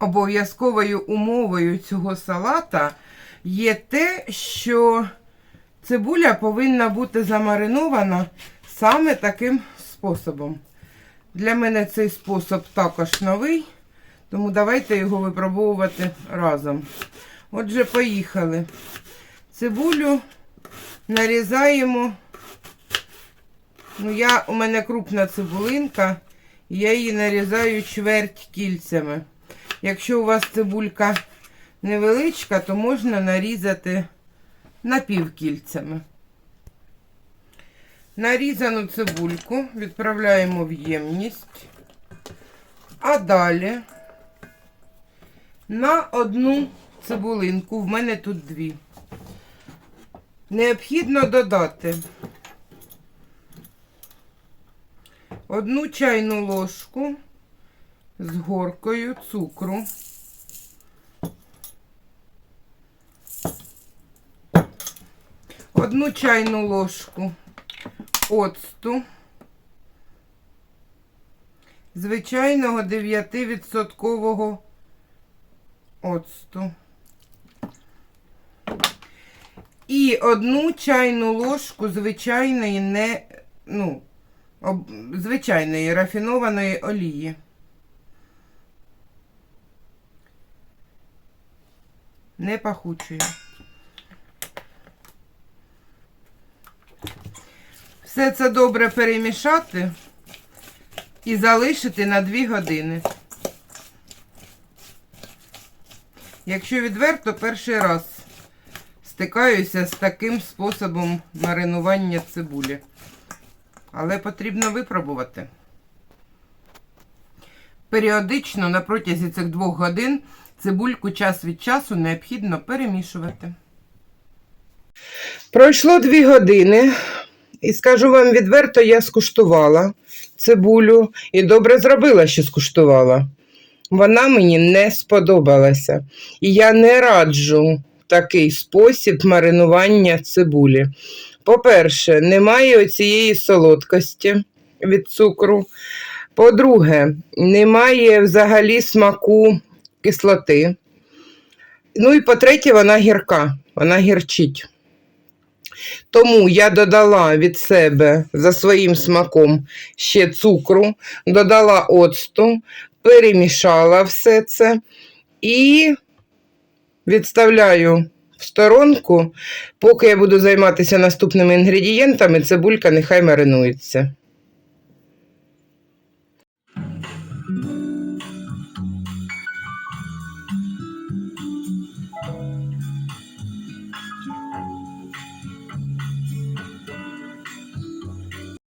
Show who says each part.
Speaker 1: обов'язковою умовою цього салата є те, що цибуля повинна бути замаринована саме таким способом. Для мене цей спосіб також новий, тому давайте його випробовувати разом. Отже, поїхали. Цибулю нарізаємо. Ну, я, у мене крупна цибулинка, я її нарізаю чверть кільцями. Якщо у вас цибулька невеличка, то можна нарізати напівкільцями. Нарізану цибульку відправляємо в ємність. А далі на одну цибулинку, в мене тут дві. Необхідно додати одну чайну ложку з горкою цукру. Одну чайну ложку оцту, звичайного 9% оцту. І одну чайну ложку звичайної не, ну, звичайної рафінованої олії. Не пахучої. Все це добре перемішати і залишити на 2 години. Якщо відверто, перший раз стикаюся з таким способом маринування цибулі. Але потрібно випробувати. Періодично на протязі цих двох годин цибульку час від часу необхідно перемішувати. Пройшло дві години, і скажу вам відверто, я скуштувала цибулю і добре зробила, що скуштувала. Вона мені не сподобалася. І я не раджу такий спосіб маринування цибулі. По-перше, немає оцієї солодкості від цукру. По-друге, немає взагалі смаку кислоти. Ну і по-третє, вона гірка, вона гірчить. Тому я додала від себе за своїм смаком ще цукру, додала оцту, перемішала все це і відставляю в сторонку, поки я буду займатися наступними інгредієнтами, цибулька нехай маринується.